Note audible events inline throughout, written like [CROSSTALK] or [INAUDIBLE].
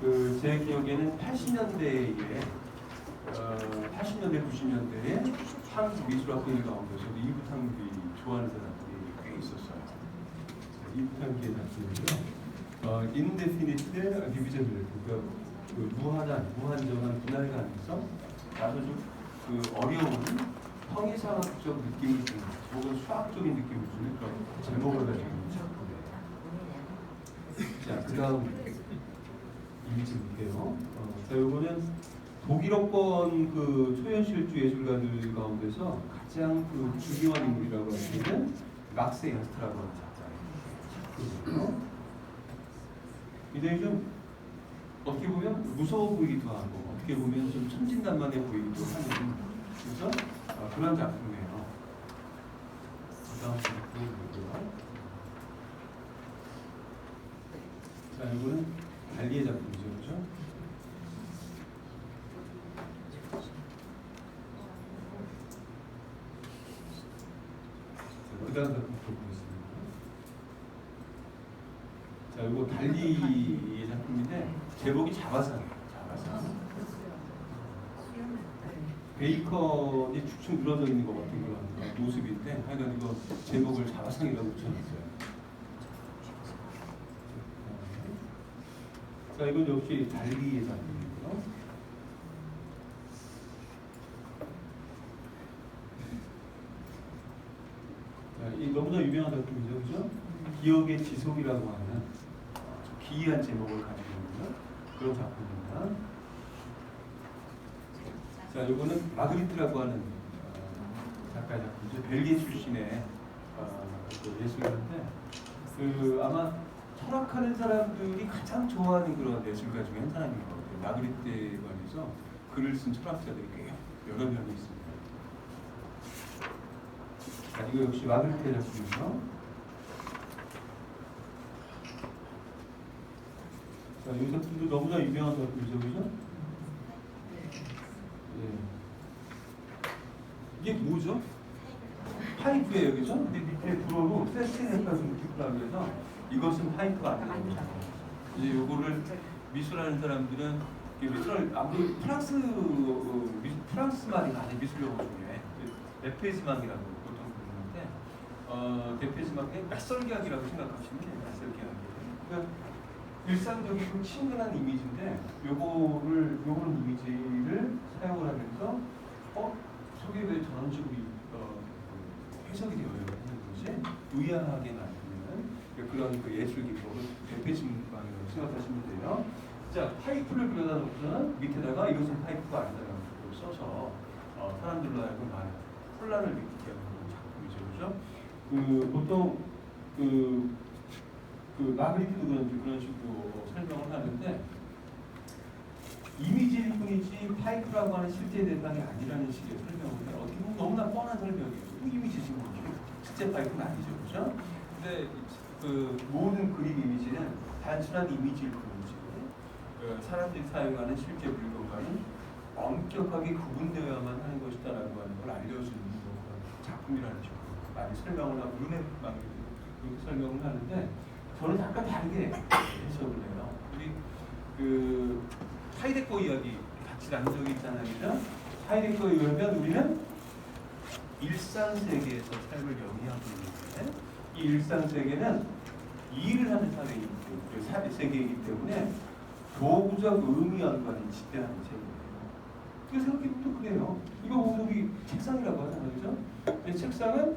그 제 기억에는 80년대에 어, 80년대 90년대에 한국 미술학회 가운데서도 이부탕기 좋아하는 사람들이 꽤 있었어요. 이부탕기의 작품이요. 어, 인데피니트 디비전을 그러니까 그 무한한 무한정한 분할 가능성 아주 그 어려운 형이상학적 느낌을 주는 혹은 수학적인 느낌을 주는 그런 제목을 가지고 있는 작품이에요. 자, 그 다음 이미지 볼게요. 어, 자, 요거는 독일어권 그 초현실주 예술가들 가운데서 가장 그 중요한 인물이라고 할 수 있는 막세 야스트라고 하는 작가예요. 굉장히 좀 어떻게 보면 무서워 보이기도 하고 어떻게 보면 좀 천진난만해 보이기도 하는 그래서 어, 그런 작품이에요. 그다음 작품 보고요. 자, 이거는 달리의 작품이죠, 그렇죠? 자, 그다음 작품 보겠습니다. 자, 이거 달리의 작품인데 제목이 자바상이에요. 자바상. 베이컨이 축축 늘어져 있는 것 같은 그런 모습인데 하여간 이거 제목을 자바상이라고 붙여놨어요. 자, 이건 역시 달리의 작품이고요. 자, 이 너무나 유명한 작품이죠, 그죠? 기억의 지속이라고 하는 기이한 제목을 가지고 있는 그런 작품입니다. 자, 이거는 마그리트라고 하는 어, 작가의 작품이죠. 벨기에 출신의 어, 그 예술가인데, 그 아마 철학하는 사람들이 가장 좋아하는 그런 예술가 중에 한 사람인 것 같아요. 마그리트에 관해서 글을 쓴 철학자들이 꽤 여러 명이 있습니다. 자, 이거 역시 마그리트의 작품이죠. 자, 이 작품도 너무나 유명한 작품이죠, 그죠? 예. 이게 뭐죠? 파이프예요, 그죠? 근데 밑에 불어로 세스티네카스를 튜브라고 해서 이것은 파이프가 아니에요. 이제 요거를 미술하는 사람들은 미술을 아무리 프랑스 어, 미, 프랑스 말이 많은 미술 용어 중에 데페즈막이라고 보통 부르는데 어, 데페즈막의 낯설기학이라고 생각하시면 돼요. 낯설기학이. 그러니까 일상적이고 친근한 이미지인데 요거를 요런 이미지를 사용을 하면서 어 속에 왜 저런 식으로 이- 어, 그 해석이 되어요 하는 것이 의아하게 만드는 그런 그 예술 기법을 대표심방이라고 생각하시면 돼요. 자 파이프를 그려다 놓고서는 밑에다가 이것은 파이프가 아니다라고 써서 어, 사람들로 하여금 많은 혼란을 느끼게 하는 작품이죠, 그죠? 그 보통 그 그 마그리트도 그런지 그런 식으로 설명을 하는데 이미지일 뿐이지 파이프라고 하는 실제 대상이 아니라는 식의 설명을 해요. 어떻게 보면 너무나 뻔한 설명이에요. 또 이미지지 뭐 실제 파이프는 아니죠, 그렇죠? 근데 그 모든 그림 이미지는 단순한 이미지일 뿐이지 그 사람들이 사용하는 실제 물건과는 엄격하게 구분되어야만 하는 것이다라고 하는 걸 알려주는 작품이라는 식으로 많이 설명을 하고 눈에 막 그렇게 설명을 하는데 저는 약간 다르게 해석을 해요. 우리 그 하이데거 이야기 같이 나눈 적이 있잖아요, 그죠? 하이데거에 의하면 우리는 일상 세계에서 삶을 영위하고 있는데 이 일상 세계는 일을 하는 사회이기 때문에 세계이기 때문에 도구적 의미와는 지대한 세계예요. 그 생각해보면 또 그래요. 이거 우리 책상이라고 하잖아요, 그죠? 책상은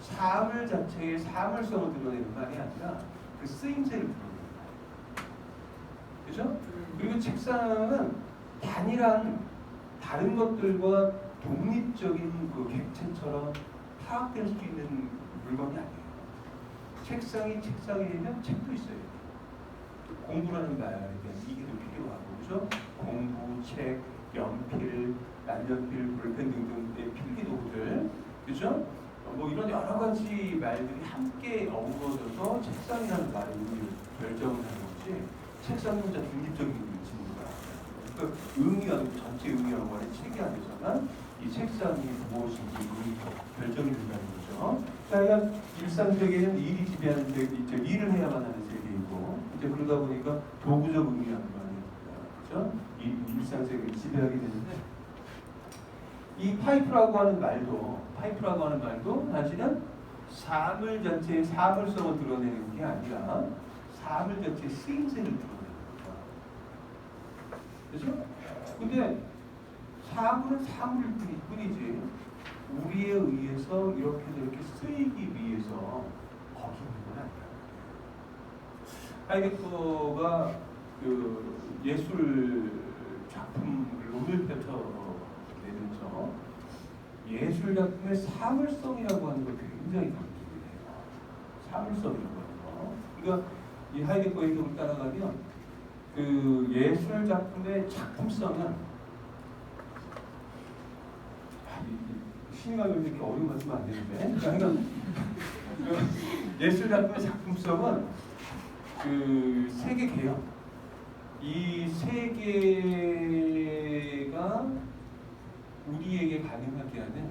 사물 자체의 사물성을 드러내는 말이 아니라 그 쓰임새를 드러내는 말. 그죠? 그리고 책상은 단일한 다른 것들과 독립적인 그 객체처럼 파악될 수 있는 물건이 아니에요. 책상이 책상이면 책도 있어요. 공부라는 말에 대한 이해도 필요하고, 그죠? 공부, 책, 연필, 양연필, 볼펜 등등의 필기도구들, 그죠? 어, 뭐 이런 여러 가지 말들이 함께 어우러져서 책상이라는 의미를 결정을 하는 것이 책상 혼자 중립적인 의미가 그 의미하고 전체 의미하고 하는 책이 이 책상이 무엇인지 결정이 된다는 거죠. 자, 그러니까 일상 세계는 일이 지배하는 저 일을 해야만 하는 세계이고 이제 그러다 보니까 도구적 의미라는 거. 그죠? 이 일상세계를 지배하게 되는데 이 파이프라고 하는 말도 파이프라고 하는 말도 사실은 사물 자체의 사물성을 드러내는 게 아니라 사물 자체의 쓰임새를 드러내는 거죠. 그죠? 근데 사물은 사물일 뿐이- 뿐이지 우리에 의해서 이렇게 저렇게 쓰이기 위해서 거기 있는 건 아니야. 하이데거가 그 예술 작품을 오늘 펼쳐내면서 예술 작품의 사물성이라고 하는 걸 굉장히 강조를 해요. 사물성이라고 하는 거. 그러니까 이 하이데거의 이름을 따라가면 그 예술 작품의 작품성은 신임하면 이렇게 어려운 말씀 안 되는데 그러니까 그 예술 작품의 작품성은 그 세계 개혁 이 세계가 우리에게 가능하게 하는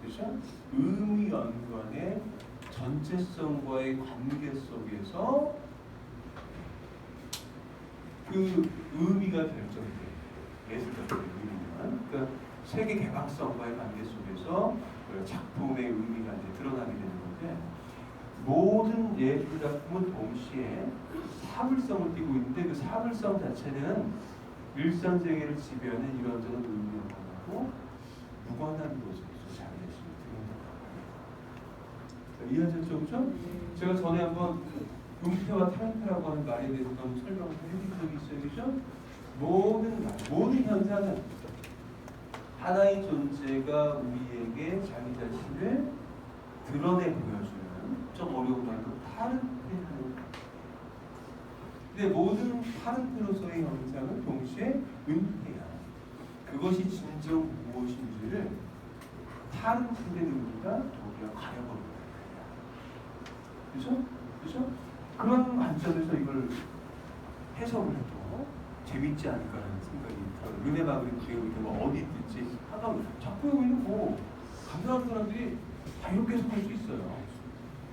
그렇죠? 의미 연관의 전체성과의 관계 속에서 그 의미가 결정돼요. 예술적인 의미는 그러니까 세계 개방성과의 관계 속에서 그 작품의 의미가 이제 드러나게 되는 건데 모든 예술 작품은 동시에 사물성을 띠고 있는데 그 사물성 자체는 일상 세계를 지배하는 이런저런 의미를 가지고 무관한 곳에서 자기자신을 드러낸다. 이해하셨죠, 그렇죠? 제가 전에 한번 음패와 탈패라고 하는 말에 대해서 한번 설명을 해드린 적이 있어요, 그렇죠? 모든 말, 모든 현상은 하나의 존재가 우리에게 자기 자신을 드러내 보여주는 좀 어려운 말도 파른패하는 근데 모든 파른패로서의 현상은 동시에 은패야. 그것이 진정 무엇인지를 파른패된 우리가 도리어 가려버린다. 그죠? 그죠? 그런 관점에서 이걸 해석을 해도 재밌지 않을까라는 생각이 들어요. 마그리트 배우 이렇게 뭐 어디 있든지 하면 자꾸 여기는 뭐 감상하는 사람들이 다 이렇게 해석할 수 있어요.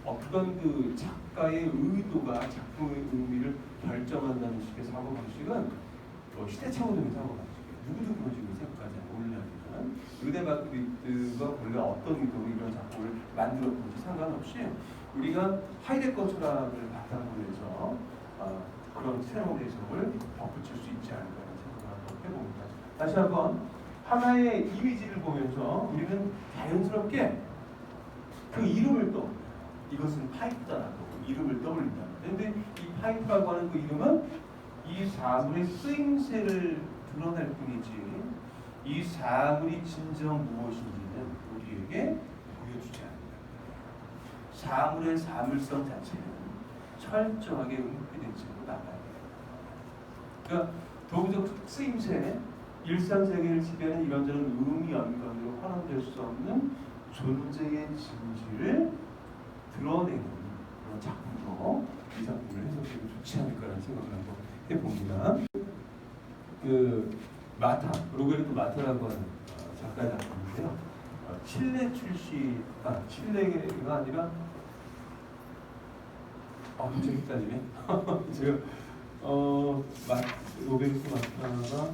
어떤 그 작가의 의도가 작품의 의미를 결정한다는 식의 사고 방식은 뭐 시대착오적인 사고 방식이에요. 누구도 그런 식으로 생각하지 않으려면 르네 마그리트가 원래 어떤 의도로 이런 작품을 만들었는지 상관없이 우리가 하이데거 철학을 바탕으로 해서 어, 그런 새로운 해석을 덧붙일 수 있지 않을까라는 생각을 한번 해봅니다. 다시 한번 하나의 이미지를 보면서 우리는 자연스럽게 그 이름을 또 이것은 파이프다라고 이름을 떠올린다. 그런데 이 파이프라고 하는 그 이름은 이 사물의 쓰임새를 드러낼 뿐이지 이 사물이 진정 무엇인지는 우리에게 보여주지 않는다. 사물의 사물성 자체는 철저하게 은폐된 채로 나가야 돼요. 그러니까 도구적 쓰임새, 일상 세계를 지배하는 이런저런 의미 연관으로 환원될 수 없는 존재의 진실을 드러내는 그런 작품으로 이 작품을 해석해도 좋지 않을까라는 생각을 한번 해봅니다. 그 마타, 로베르토 마타라고 하는 어, 작가 작품인데요. 어, 칠레 출시, 아 칠레가 아니라 아 갑자기 헷갈리네. [LAUGHS] 제가 어 마, 로베르토 마타가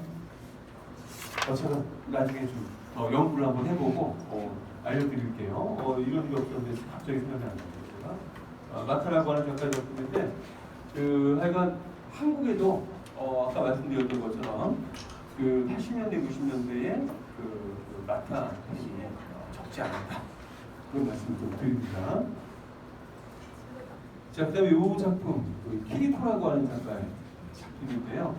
어, 제가 나중에 좀 어, 연구를 한번 해보고 어, 알려드릴게요. 어, 이런 게 없었는데 갑자기 생각이 안 나요. 제가 어, 마타라고 하는 작가 작품인데 그 하여간 한국에도 어, 아까 말씀드렸던 것처럼 그 80년대 90년대에 그, 그 마타 팬이 어, 적지 않았다 그런 말씀을 좀 드립니다. 자 그 다음에 이 작품 그 키리코라고 하는 작가의 작품인데요.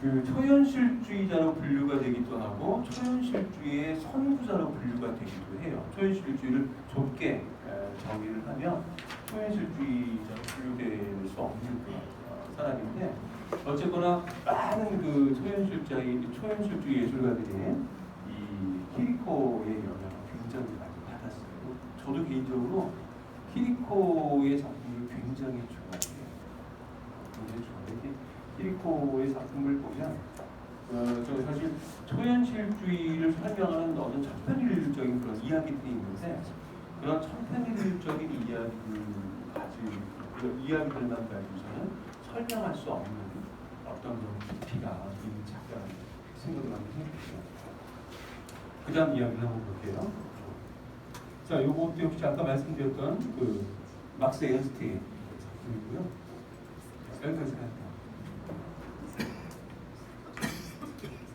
그 초현실주의자로 분류가 되기도 하고 초현실주의의 선구자로 분류가 되기도 해요. 초현실주의를 좁게 에, 정의를 하면 초현실주의자로 분류될 수 없는 어, 사람인데 어쨌거나 많은 그 초현실주의 초현실주의 예술가들이 이 키리코의 영향을 굉장히 많이 받았어요. 저도 개인적으로 키리코의 작품을 굉장히 좋아해요. 굉장히 좋아해요. 히리코의 작품을 보면 어, 저 사실 초현실주의를 설명하는 어떤 천편일률적인 그런 이야기들이 있는데 그런 천편일률적인 이야기들 가지고 그런 이야기들만 가지고서는 설명할 수 없는 어떤 그런 깊이가 있는 작가라는 생각을 많이 생각해요. 그 다음 이야기를 한번 볼게요. 자, 요것도 역시 아까 말씀드렸던 그 막스 에어스테이 작품이고요. 여기까지 생각합니다.